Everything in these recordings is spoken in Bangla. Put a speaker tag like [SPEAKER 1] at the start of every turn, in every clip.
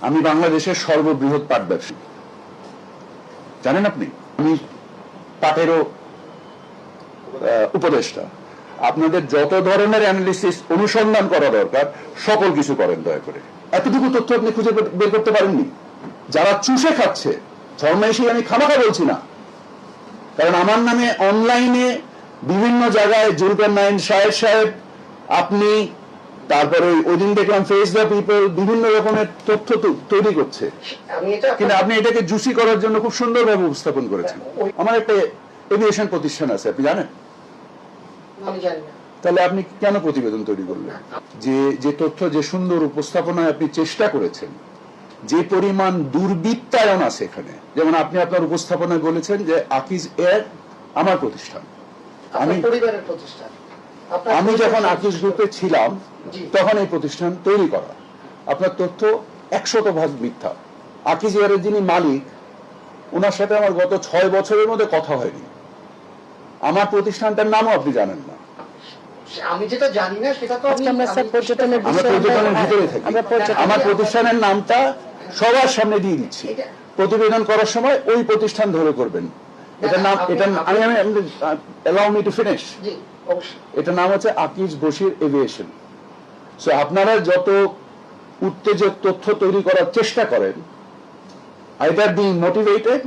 [SPEAKER 1] আমি বাংলাদেশের সর্ববৃহৎ পাট ব্যবসায়ী। জানেন আপনি? আমি পাটেরও উপদেষ্টা। আপনাদের যত ধরনের অ্যানালিসিস অনুসন্ধান করা দরকার, সকল কিছু করেন দয়া করে। এতটুকু তথ্য আপনি খুঁজে বের- করতে পারেননি। যারা চুষে খাচ্ছে ধর্মেশী আমি খামাখা বলছি না। কারণ আমার নামে অনলাইনে বিভিন্ন জায়গায় জুলকার নাইন সাহেব সাহেব, আপনি তারপরে ওই- দিন দেখলাম ফেস দ্য পিপল বিভিন্ন রকমের তথ্য তৈরি করছে। কিন্তু আপনি এটাকে জুসি করার জন্য খুব সুন্দরভাবে উপস্থাপন করেছেন। আমার একটা এভিয়েশন প্রতিষ্ঠান আছে আপনি জানেন? তাহলে আপনি কেন প্রতিবেদন তৈরি করলেন? যে যে তথ্য যে সুন্দর উপস্থাপনায় আপনি চেষ্টা করেছেন যে পরিমাণ দুর্বৃত্তায়ন আছে এখানে। যেমন আপনি আপনার উপস্থাপনায় বলেছেন যে আকিজ এর আমার প্রতিষ্ঠান। আমি-
[SPEAKER 2] পরিবারের প্রতিষ্ঠান।
[SPEAKER 1] আমি যখন আকিজ গ্রুপে ছিলাম তখন এই প্রতিষ্ঠান তৈরি করা। আপনার তথ্য একশত ভাগ মিথ্যা। আকিজ এয়ারের যিনি মালিক ওনার সাথে আমার গত ছয় বছরের মধ্যে কথা হয়নি। আমার প্রতিষ্ঠানটার নামও আপনি জানেন না।
[SPEAKER 2] আমি যেটা জানি না সেটা তো
[SPEAKER 3] আমরা পর্যটনের
[SPEAKER 1] ভিতরে থাকি।
[SPEAKER 3] আমার
[SPEAKER 1] প্রতিষ্ঠানের নামটা সবার সামনে দিয়ে দিচ্ছি। প্রতিবেদন করার সময় ওই প্রতিষ্ঠান ধরে করবেন। এটার নাম
[SPEAKER 2] আপনি-
[SPEAKER 1] এটা আমি আমি অ্যালাউ মি টু ফিনিশ এটার নাম হচ্ছে আকিজ বশির এভিয়েশন সো আপনারা যত উত্তেজক তথ্য তৈরি করার চেষ্টা করেন either being motivated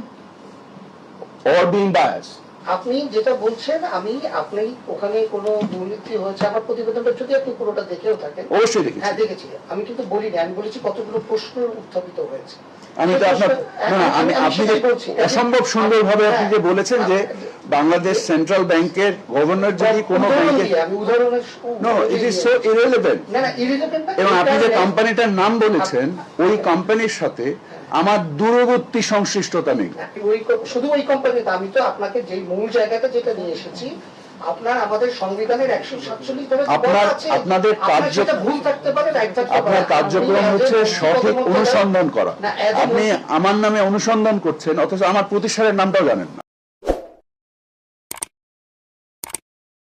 [SPEAKER 1] or being bias
[SPEAKER 2] আপনি যেটা বলছেন আমি আপনি ওখানে কোনো দুর্নীতি হয়েছে আমার প্রতিবেদনটা যদি আপনি পুরোটা দেখেও থাকেন।
[SPEAKER 1] অবশ্যই দেখেছি।
[SPEAKER 2] হ্যাঁ দেখেছি। আমি কিন্তু বলিনি আমি বলেছি কতগুলো প্রশ্ন উত্থাপিত হয়েছে।
[SPEAKER 1] আমি তো আপনার না আমি আপনি যে অসম্ভব সুন্দরভাবে আপনি যে
[SPEAKER 2] হ্যাঁ,
[SPEAKER 1] বলেছেন যে
[SPEAKER 2] হ্যাঁ,
[SPEAKER 1] বাংলাদেশ সেন্ট্রাল ব্যাংকের গভর্নর যদি কোনো
[SPEAKER 2] উদাহরণ
[SPEAKER 1] ব্যাংকে
[SPEAKER 2] দিয়ে, আমি উদাহরণের
[SPEAKER 1] no it is so irrelevant এবং আপনি যে কোম্পানিটার নাম বলেছেন ওই কোম্পানির সাথে আমার দূরবর্তী সংশ্লিষ্টতা নেই।
[SPEAKER 2] শুধু ওই কোম্পানিতে আমি তো আপনাকে যে মূল জায়গাটা যেটা নিয়ে এসেছি আপনার আমাদের সংবিধানের একশো সাতচল্লিশ
[SPEAKER 1] আপনার- আপনাদের
[SPEAKER 2] আপনার ভুল থাকতে পারে
[SPEAKER 1] আপনার কার্যক্রম হচ্ছে সঠিক অনুসন্ধান করা। আপনি আমার নামে অনুসন্ধান করছেন অথচ আমার প্রতিষ্ঠানের নামটাও জানেন না।